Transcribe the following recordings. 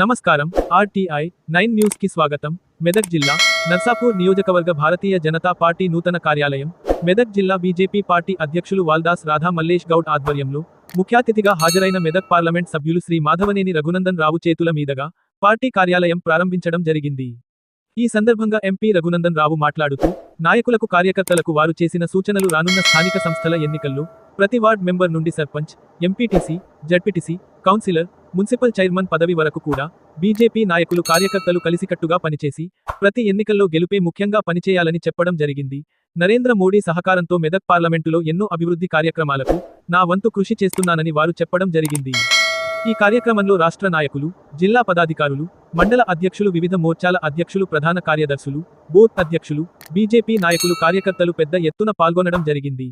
నమస్కారం. RTI nine న్యూస్కి స్వాగతం. మెదక్ జిల్లా నర్సాపూర్ నియోజకవర్గ భారతీయ జనతా పార్టీ నూతన కార్యాలయం. మెదక్ జిల్లా బీజేపీ పార్టీ అధ్యక్షులు వాల్దాస్ రాధా మల్లేష్ గౌడ్ ఆధ్వర్యంలో ముఖ్యాతిథిగా హాజరైన మెదక్ పార్లమెంట్ సభ్యులు శ్రీ మాధవనేని రఘునందన్ రావు చేతుల మీదుగా పార్టీ కార్యాలయం ప్రారంభించడం జరిగింది. ఈ సందర్భంగా ఎంపీ రఘునందన్ రావు మాట్లాడుతూ నాయకులకు కార్యకర్తలకు వారు చేసిన సూచనలు రానున్న స్థానిక సంస్థల ఎన్నికల్లో ప్రతి వార్డ్ మెంబర్ నుండి sarpanch MPTC ZPTC councillor municipal chairman పదవి వరకు కూడా బీజేపీ నాయకులు కార్యకర్తలు కలిసికట్టుగా పనిచేసి ప్రతి ఎన్నికల్లో గెలుపే ముఖ్యంగా పనిచేయాలని చెప్పడం జరిగింది. నరేంద్ర మోడీ సహకారంతో మెదక్ పార్లమెంటులో ఎన్నో అభివృద్ధి కార్యక్రమాలకు నా వంతు కృషి చేస్తున్నానని వారు చెప్పడం జరిగింది. ఈ కార్యక్రమంలో రాష్ట్ర నాయకులు జిల్లా పదాధికారులు మండల అధ్యక్షులు వివిధ మోర్చాల అధ్యక్షులు ప్రధాన కార్యదర్శులు బూత్ అధ్యక్షులు బీజేపీ నాయకులు కార్యకర్తలు పెద్ద ఎత్తున పాల్గొనడం జరిగింది.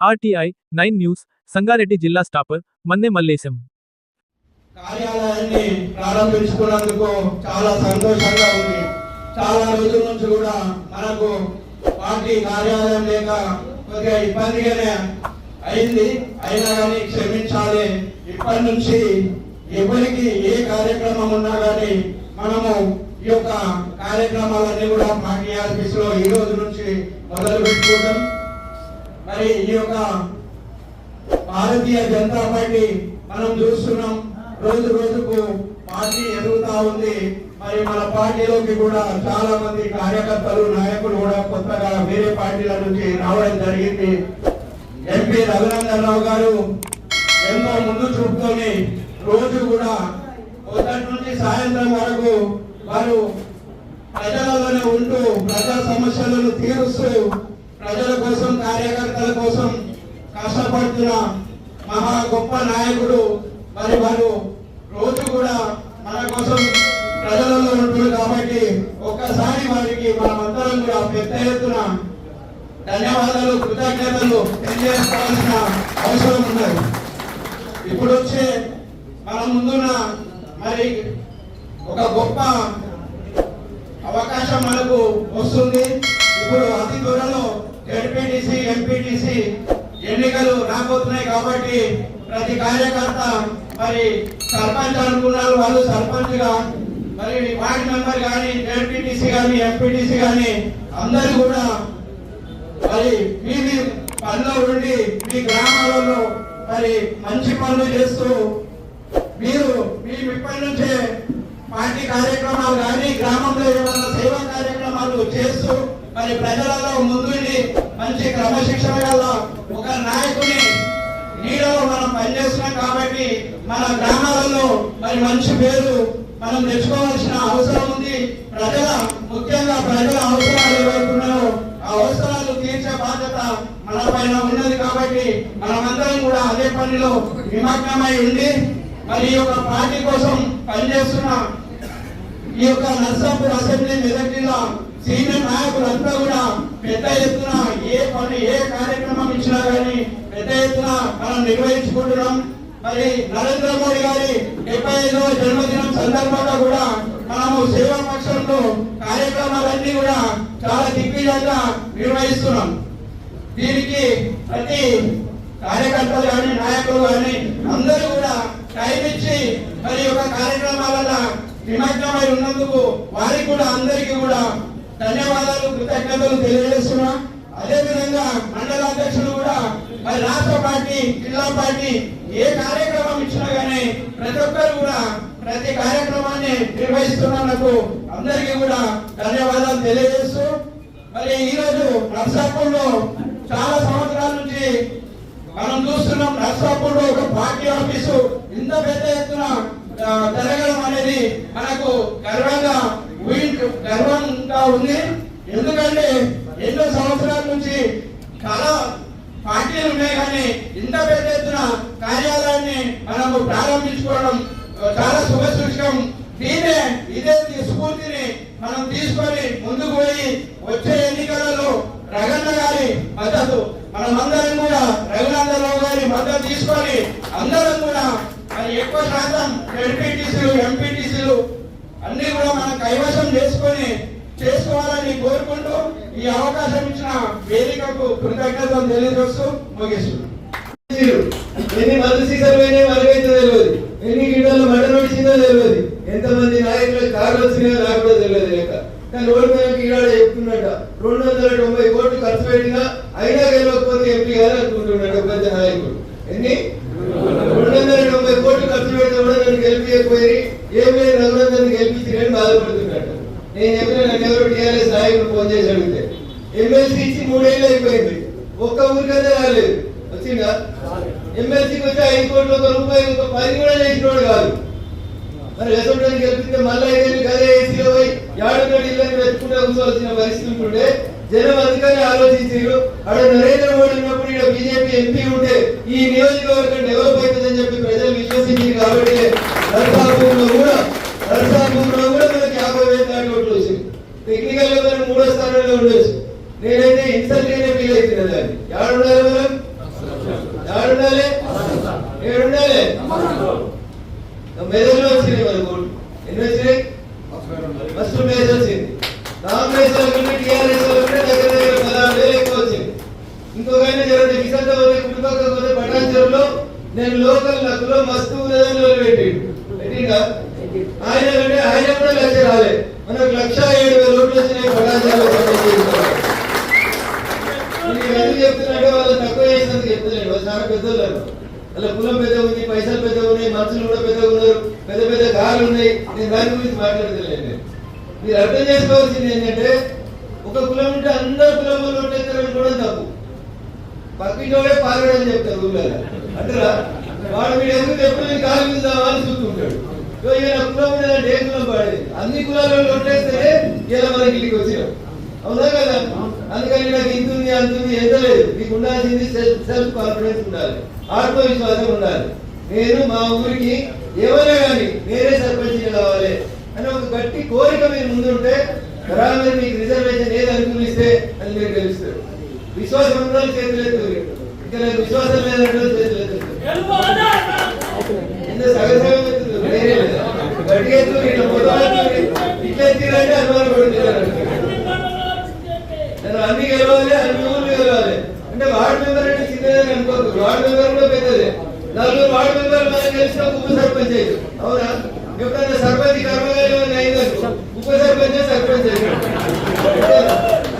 ఆర్టీఐ నైన్ న్యూస్ సంగారెడ్డి జిల్లా స్టాపర్ మన్నె మల్లేశం. కార్యాలయాన్ని ప్రారంభించుకున్నందుకు చాలా సంతోషంగా ఉంది. చాలా రోజుల నుంచి కూడా మనకు పార్టీ కార్యాలయం లేక కొద్దిగా ఇబ్బందిగానే అయింది. అయినా కానీ క్షమించాలి. ఇప్పటి నుంచి ఎవరికి ఏ కార్యక్రమం ఉన్నా కానీ మనము ఈ యొక్క కార్యక్రమాలన్నీ కూడా పార్టీ ఆఫీస్లో ఈ రోజు నుంచి మొదలు పెట్టుకుంటాం మరి ఈ యొక్క భారతీయ జనతా పార్టీ మనం చూస్తున్నాం. రోజు రోజుకు పార్టీ ఎదుగుతా ఉంది. మరి మన పార్టీలోకి కూడా చాలా మంది కార్యకర్తలు నాయకులు కూడా కొత్తగా వేరే పార్టీల నుంచి రావడం జరిగింది. ఎంపీ రఘునందన్ రావు గారు ఎంతో ముందు చూపుతోని రోజు కూడా పొద్దుటి నుంచి సాయంత్రం వరకు వారు ప్రజలలోనే ఉంటూ ప్రజా సమస్యలను తీరుస్తూ ప్రజల కోసం కార్యకర్తల కోసం కష్టపడుతున్న మహా గొప్ప నాయకుడు. మరి వారు రోజు కూడా మన కోసం ప్రజలలో ఉంటుంది కాబట్టి ఒక్కసారి వారికి మనమందరం కూడా పెద్ద ఎత్తున ధన్యవాదాలు కృతజ్ఞతలు తెలియజేసుకోవాల్సిన అవసరం ఉన్నది. ఇప్పుడు వచ్చే మన ముందున్న మరి ఒక గొప్ప అవకాశం మనకు వస్తుంది. ఇప్పుడు అతి త్వరలో జడ్పీటీసీ ఎంపీటీసీ ఎన్నికలు రాబోతున్నాయి కాబట్టి ప్రతి కార్యకర్త మరి సర్పంచ్ అనుకున్నారు వాళ్ళు సర్పంచ్గా మరి వార్డ్ మెంబర్ కానీ ఎంపీటీసీ కానీ ఎంపీటీసీ కానీ అందరూ కూడా మరి మీ మీ పనిలో ఉండి మీ గ్రామాలలో మరి మంచి పనులు చేస్తూ మీరు మీ ఇప్పటి నుంచే పార్టీ కార్యక్రమాలు కానీ గ్రామంలో ఏమైనా సేవా కార్యక్రమాలు చేస్తూ మరి ప్రజలలో ముందుండి మంచి క్రమశిక్షణ గల ఒక నాయకుని నీడలో మనం పనిచేస్తున్నాం కాబట్టి మన గ్రామాలలో మరి మంచి పేరు మనం తెచ్చుకోవాల్సిన అవసరం ఉంది. ప్రజల ముఖ్యంగా ప్రజల అవసరాలు ఏవైతున్నాయో ఆ అవసరాలు తీర్చే బాధ్యత మన పైన ఉన్నది కాబట్టి మనమందరం కూడా అదే పనిలో నిమగ్నమై ఉండి మరి ఈ యొక్క పార్టీ కోసం పనిచేస్తున్న ఈ యొక్క నర్సాపూర్ అసెంబ్లీ మెదక్ జిల్లా సీనియర్ నాయకులంతా కూడా పెద్ద ఎత్తున ఏ పని ఏ కార్యక్రమం ఇచ్చినా కానీ పెద్ద ఎత్తున మనం నిర్వహించుకుంటున్నాం. మరి నరేంద్ర మోడీ గారి డెబ్బై ఐదవ జన్మదినం సందర్భంగా కూడా మనము సేవా పక్షంలో కార్యక్రమాలన్నీ కూడా చాలా దిగ్విజయంగా నిర్వహిస్తున్నాం. దీనికి ప్రతి కార్యకర్తలు కానీ నాయకులు కానీ అందరూ కూడా టైం ఇచ్చి మరి యొక్క కార్యక్రమాలలో నిమగ్నమై ఉన్నందుకు వారికి కూడా అందరికీ కూడా ధన్యవాదాలు కృతజ్ఞతలు తెలియజేస్తున్నా. అదేవిధంగా మండల అధ్యక్షులు కూడా మరి రాష్ట్ర పార్టీ జిల్లా పార్టీ ఏ కార్యక్రమం ఇచ్చినా గానీ ప్రతి ఒక్కరు కూడా ప్రతి కార్యక్రమాన్ని నిర్వహిస్తున్నందుకు అందరికీ కూడా ధన్యవాదాలు తెలియజేస్తూ మరి ఈ రోజు నర్సాపూర్లో చాలా సంవత్సరాల నుంచి మనం చూస్తున్నాం నర్సాపూర్లో ఒక పార్టీ ఆఫీసు. ఇంత పెద్ద ఎత్తున జరగడం అనేది మనకు గర్వంగా గర్వంగా ఉంది. ఎందుకంటే ఎన్నో సంవత్సరాల నుంచి చాలా పార్టీలు ఉన్నాయి కానీ ఇంత పెద్ద ఎత్తున కార్యాలయాన్ని మనము ప్రారంభించుకోవడం చాలా శుభసూచకం దీనే ఇదే స్ఫూర్తిని మనం తీసుకొని ముందుకు పోయి వచ్చే ఎన్నికలలో రగన్న గారి మద్దతు మనమందరం కూడా రఘునందరావు గారి మద్దతు తీసుకొని అందరం కూడా మరి ఎక్కువ శాతం ఎంపీటీసీలు ఎంపీటీసీలు అన్ని కూడా మనం కైవశం చేసుకొని చేసుకోవాలని కోరుకుంటూ ఈ అవకాశం ఇచ్చిన వేదికకు కృతజ్ఞతలు తెలియజేస్తూ ముగిస్తున్నాం ఎన్ని మందు సీసాలు పోయినాయి వాళ్ళకైతే తెలియదు. ఎన్ని గిడ్డలు మటన్ వచ్చిందో తెలియదు. ఎంతమంది కార్లు వచ్చినాయో నాకు తెలియదు లేక కానీ రోడ్డు మీద ఈనాడు చెప్తున్నట రెండు వందల తొంభై కోట్లు ఖర్చు పెట్టినా అయినా గెలవకపోతే ఎంపీ గారు అనుకుంటున్నాడు ఒక పెద్ద నాయకుడు ఎన్ని రెండు వందల తొంభై కోట్లు ఖర్చు పెడితే కూడా నన్ను గెలిపించకపోయి ఏం లేదు రఘునందన్ గెలిపించి బాధపడుతున్నాడు నేను చెప్పిన నన్ను ఎవరు టీఆర్ఎస్ నాయకుడు ఫోన్ చేసి అడిగితే ఎమ్మెల్సీ ఇచ్చి మూడేళ్ళు అయిపోయింది ఒక్క ఊరికైతే రాలేదు వచ్చిందా ఎమ్మెల్సీకి వచ్చి ఐదు కోట్లు ఒక రూపాయి ఒక పది కూడా చేసినోడు కాదు మరి రెసోర్ట్ని గెలిపిస్తే మళ్ళీ ఐదేళ్ళు గదే ఏసీలో పోయి ఏడున్నర ఇళ్ళని వెతుకుంటూ కూర్చోవలసిన పరిస్థితి ఉంటుండే జనం అందుకని ఆలోచించారు అక్కడ నరేంద్ర మోడీ ఉన్నప్పుడు ఇక్కడ బీజేపీ ఎంపీ ఉంటే ఈ నియోజకవర్గం డెవలప్ అవుతుందని చెప్పి ప్రజలు విశ్వసించారు కాబట్టి నరసాపూర్లో కూడా నరసాపూర్లో కూడా మనకి యాభై వేల దాటి ఓట్లు వచ్చింది టెక్నికల్గా మనం మూడో స్థానంలో ఉండొచ్చు నేనైతే ఇన్సల్ట్ గానే ఫీల్ అవుతున్నా దాన్ని ఏడుండాలి? మనం ఏడుండాలి? ఏడుండాలి మెదడులో వచ్చింది మన ఓట్లు ఫస్ట్ వచ్చింది. టీఆర్ఎస్ దగ్గర దగ్గర పదహారు వేలు ఎక్కువ వచ్చింది. ఇంకొక ఆయన జరుగుతుంది విశాఖ పోతే పటాన్చెరులో నేను లోకల్ లక్కులో మస్తు ఉన్నదని వాళ్ళు పెట్టిండు. పెట్టిండా? ఆయన కంటే ఆయన కూడా లక్ష మనకు లక్ష ఏడు వేల ఓట్లు వచ్చినాయి పటాన్చెరులో వాళ్ళు తక్కువ చేసినందుకు చెప్తున్నాడు వాళ్ళు చాలా పెద్దోళ్ళు. అలా కులం పెద్ద ఉంది పైసలు పెద్ద ఉన్నాయి మనుషులు కూడా పెద్ద ఉన్నారు పెద్ద పెద్ద కార్లు ఉన్నాయి. నేను దాని గురించి మాట్లాడలేదు మీరు అర్థం చేసుకోవాల్సింది ఏంటంటే ఒక కులం ఉంటే అందరు కులం వాళ్ళు ఉండేస్తారని కూడా తప్పు. పక్కింటోడే పారాడని చెప్తారు ఊళ్ళో అంటారా వాడు వీడు ఎందుకు ఎప్పుడు నేను కాలు మీద అని చూస్తుంటాడు? సో కులం ఉండేదంటే ఏ కులం పాడేది అన్ని కులాలలో ఉంటేస్తే ఇలా మనకి ఇల్లుకి వచ్చినాం అవునా కదా? అందుకని నాకు ఇంతుంది అంతుంది అంత ఎంత లేదు. మీకు ఉండాల్సింది సెల్ఫ్ కాన్ఫిడెన్స్ ఉండాలి. ఆత్మవిశ్వాసం ఉండాలి. నేను మా ఊరికి ఏమైనా కానీ నేనే సర్పంచ్ కావాలి అని ఒక గట్టి కోరిక మీరు ముందుంటే బరాబర్ మీకు రిజర్వేషన్ ఏది అనుకూలిస్తే అని మీరు గెలుస్తారు. విశ్వాసం ఉండాలి చేతులేదు చేతులు ఇంకా నాకు విశ్వాసం లేదంటే చేతులేదు ఎంత సగసగం ఎత్తురు వేరే గట్టిగా ఇట్లా పొద్దున ఇట్లా ఎత్తిరంటే అనుమానం పడుతున్నారు నేను అన్ని గెలవాలి అన్ని ఊర్లు గెలవాలి. అంటే వార్డు మెంబర్ అంటే చిన్నదని అనుకోకు. వార్డు మెంబర్ కూడా పెద్దదే. నలుగురు వార్డు మెంబర్ మనం గెలిచిన ఉప సర్పంచ్. అవునా? ఎప్పుడైనా సర్పంచ్ కర్మగారి అయిందనుకో ఉప సర్పంచ్ సర్పంచ్.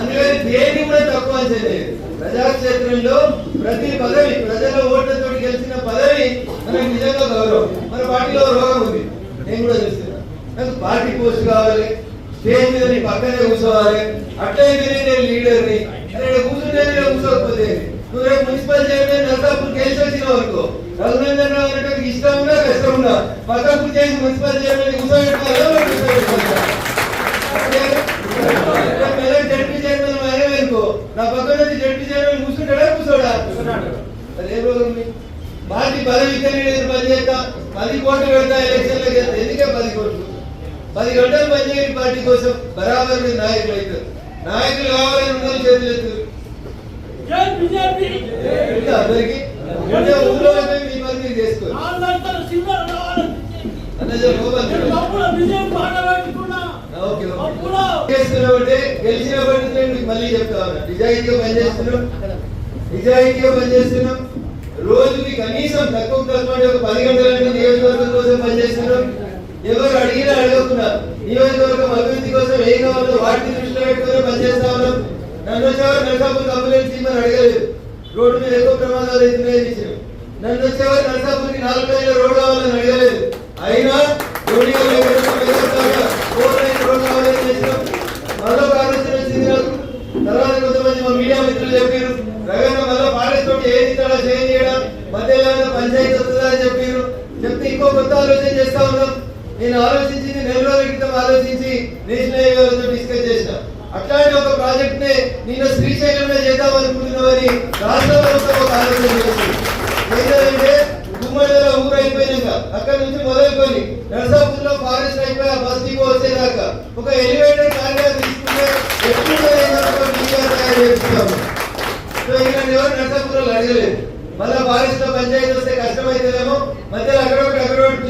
అందుకని దేన్ని కూడా తక్కువ చేయలేదు. ప్రజాక్షేత్రంలో ప్రతి పదవి ప్రజల ఓట్లతో గెలిచిన పదవి మనకు నిజంగా గౌరవం. మన పార్టీలో రోగం ఉంది. నేను కూడా చూస్తున్నా. నాకు పార్టీ పోస్ట్ కావాలి. స్టేజ్ మీద నీ పక్కనే కూర్చోవాలి. అట్లయితే నేను లీడర్ని. అరే ఇక్కడ కూర్చుంటే నేను కూర్చోకపోతే. నువ్వు రేపు మున్సిపల్ చైర్మన్ నర్సాపూర్ కేసు వచ్చిన వరకు. రఘునందన్ రావు అంటే ఇష్టం ఉన్నా కష్టం ఉన్నా పక్కకు చేసి మున్సిపల్ చైర్మన్. కూర్చోబెట్టుకోవాలి జడ్పీ చైర్మన్ ఆయనే అనుకో నా పక్కన జడ్పీ చైర్మన్ కూర్చుంటాడా కూర్చోడా? అదే రోజు మీ. పార్టీ పదవి ఇద్దరు నేను పనిచేస్తా. పది కోట్లు పెడతా ఎలక్షన్లకు వెళ్తా. ఎందుకే పది కోట్లు? పది గంటలు పనిచేయని పార్టీ కోసం బరాబర్ మీరు నాయకులు అవుతారు నాయకులు కావాలని ఉన్న చేతులు ఎత్తురు. అందరికి ఊళ్ళో మీ పని మీరు చేసుకోరు చేస్తున్నామంటే గెలిచినప్పటి మీకు మళ్ళీ చెప్తా ఉన్నా. నిజాయితీగా పనిచేస్తున్నాం. నిజాయితీగా పనిచేస్తున్నాం. రోజుకి కనీసం తక్కువ తక్కువ ఒక పది గంటలంటే నియోజకవర్గం కోసం పనిచేస్తున్నాం. ఎవరు అడిగినా అడుగుతున్నారు నియోజకవర్గం అభివృద్ధి కోసం ఏం కావాలో వాటిని దృష్టిలో పెట్టుకుని పనిచేస్తా ఉన్నాం నన్ను వచ్చేవారు నరసాపూర్ కంప్లైంట్ చేయమని అడగలేదు. రోడ్డు మీద ఎక్కువ ప్రమాదాలు అవుతున్నాయని ఇచ్చినాం నన్ను వచ్చేవారు నరసాపూర్కి నాలుగు లైన్ల రోడ్డు కావాలని అడగలేదు. అయినా రోడ్డు ఆలోచన వచ్చింది తర్వాత కొంతమంది మా మీడియా మిత్రులు చెప్పారు. మళ్ళీ ఏది చేయడం మధ్యలో పంచాయతీ వస్తుందా అని చెప్పారు. చెప్తే ఇంకో కొత్త ఆలోచన చేస్తా ఉన్నాం. నేను ఆలోచించింది నెల రోజుల క్రితం ఆలోచించి నేషనల్ హైవే డిస్కస్ చేసిన. అట్లాంటి ఒక ప్రాజెక్ట్ని నేను శ్రీశైలంలో చేద్దాం అనుకుంటున్నామని రాష్ట్ర ప్రభుత్వం ఒక ఆలోచన చేసింది. ఏంటంటే గుమ్మడిలో ఊరు అయిపోయినాక అక్కడ నుంచి మొదలుకొని నరసాపూర్లో ఫారెస్ట్ అయిపోయి బస్ డిపో వచ్చేదాకా ఒక ఎలివేటర్ కారిడార్ తీసుకుంటే ఎప్పుడు తయారు చేస్తున్నాము. సో ఇక్కడ ఎవరు నరసాపూర్లో అడగలేదు. మళ్ళీ ఫారెస్ట్లో పంచాయతీ వస్తే కష్టమైతేనేమో అవుతుందేమో మధ్యలో అక్కడొకటి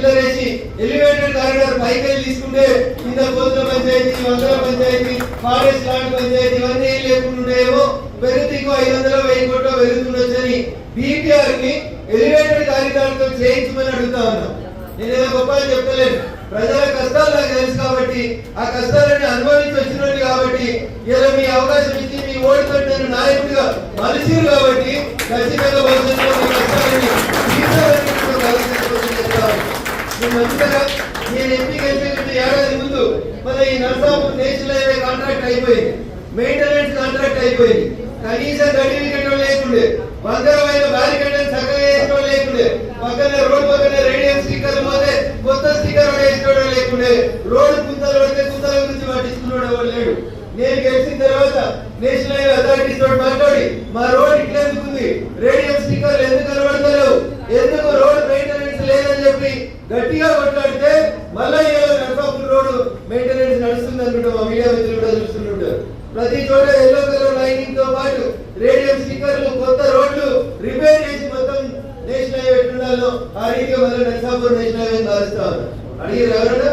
అక్కడొకటి పిల్లర్ వేసి ఎలివేటెడ్ కారిడార్ పైకి వెళ్ళి తీసుకుంటే ఇంత కోతుల పంచాయతీ వందల పంచాయతీ ఫారెస్ట్ లాంటి పంచాయతీ ఇవన్నీ ఏం లేకుండా ఉండేమో పెరిగితే ఐదు వందల వెయ్యి కోట్ల పెరుగుతుండొచ్చని బీపీఆర్ని ఎలివేటెడ్ కారిడార్తో చేయించమని అడుగుతా ఉన్నాం. నేను ఏదో గొప్ప అని చెప్తలేను. ప్రజల కష్టాలు నాకు తెలుసు కాబట్టి ఆ కష్టాలని అనుభవించి వచ్చినట్టు కాబట్టి ఇలా మీ అవకాశం ఇచ్చి మీ ఓటుతో నన్ను నాయకుడిగా మలిసిరు కాబట్టి ఖచ్చితంగా భవిష్యత్తులో మీ కష్టాలని మీ మంచిగా నేను ఎంపీ గెలిపే ఏడాది ముందు మన ఈ నర్సాపూర్ నేషనల్ హైవే కాంట్రాక్ట్ అయిపోయింది. మెయింటెనెన్స్ కాంట్రాక్ట్ అయిపోయింది. కనీసం గడి వికెట్ లేకుండే. వందరమైన బ్యారికేడ్ చక్కగా వేసుకోవడం లేకుండే పక్కన రోడ్ పక్కన రేడియం స్టిక్కర్ పోతే కొత్త స్టిక్కర్ వేసుకోవడం లేకుండే రోడ్ కుంతలు పడితే కుంతల గురించి పట్టించుకున్నాడు ఎవరు లేడు నేను గెలిచిన తర్వాత నేషనల్ హైవే అథారిటీస్ తోటి మాట్లాడి మా రోడ్ ఇట్లా ఎందుకుంది రేడియం స్టిక్కర్లు ఎందుకు కనబడతలేవు ఎందుకు రోడ్ మెయింటెనెన్స్ లేదని చెప్పి గట్టిగా కొట్లాడితే మళ్ళీ నర్సాపూర్ రోడ్ మెయింటెనెన్స్ అనుకుంటా మా మీడియా మిత్రులు కూడా చూస్తుంటారు ప్రతి చోట ఎల్లో కలర్ లైనింగ్తో పాటు రేడియం స్టిక్కర్లు కొత్త రోడ్లు రిపేర్ చేసి మొత్తం నేషనల్ హైవే ఎట్లుండాలో ఆ రీతిగా మళ్ళీ నర్సాపూర్ నేషనల్ హైవే మారుస్తా ఉన్నారు. అడిగారు ఎవరన్నా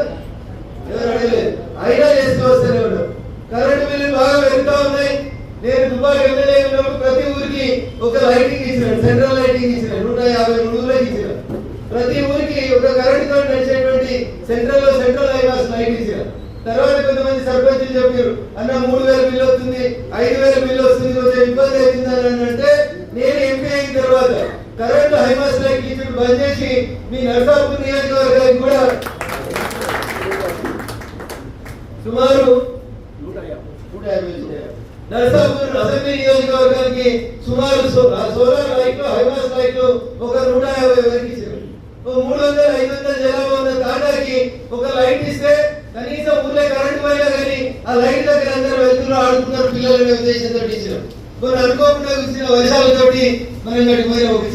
ఎవరు అడగలేదు అయినా చేస్తూ వస్తారు ఎవరు కరెంటు బిల్లులు బాగా పెరుగుతా ఉన్నాయి నేను దుబాయ్ ఎమ్మెల్యే ఉన్నప్పుడు ప్రతి ఊరికి ఒక లైటింగ్ ఇచ్చిన సెంట్రల్ లైటింగ్ ఇచ్చిన నూట యాభై మూడు ఊర్లకు ఇచ్చిన ప్రతి ఊరికి ఒక కరెంట్తో నడిచేటువంటి సెంట్రల్లో సెంట్రల్ హైవాస్ లైట్ ఇచ్చిన తర్వాత కొంతమంది సర్పంచులు చెప్పారు అన్న మూడు వేల బిల్లు వస్తుంది ఐదు వేల బిల్లు వస్తుంది కొంచెం ఇబ్బంది అవుతుంది అని అంటే నేను ఎంపీ అయిన తర్వాత కరెంట్ హైమాస్ లైట్ ఇచ్చుడు బంద్ చేసి మీ నర్సాపూర్ నియోజకవర్గానికి కూడా సుమారు నూట యాభై నరసాపూర్ అసెంబ్లీ నియోజకవర్గానికి సుమారు సోలార్ లైట్లు హైమాస్ లైట్లు ఒక నూట యాభై వరకు ఇచ్చారు. మూడు వందల ఐదు వందల జనాభా ఉన్న తాటాకి ఒక లైట్ ఇస్తే కనీసం ఊర్లో కరెంట్ పోయినా కానీ ఆ లైట్ దగ్గర అందరూ వెళ్తున్నారు ఆడుతున్నారు పిల్లలనే ఉద్దేశంతో ఇచ్చారు. మరి అనుకోకుండా వచ్చిన వర్షాలతోటి మనం గడిపోయిన ఒక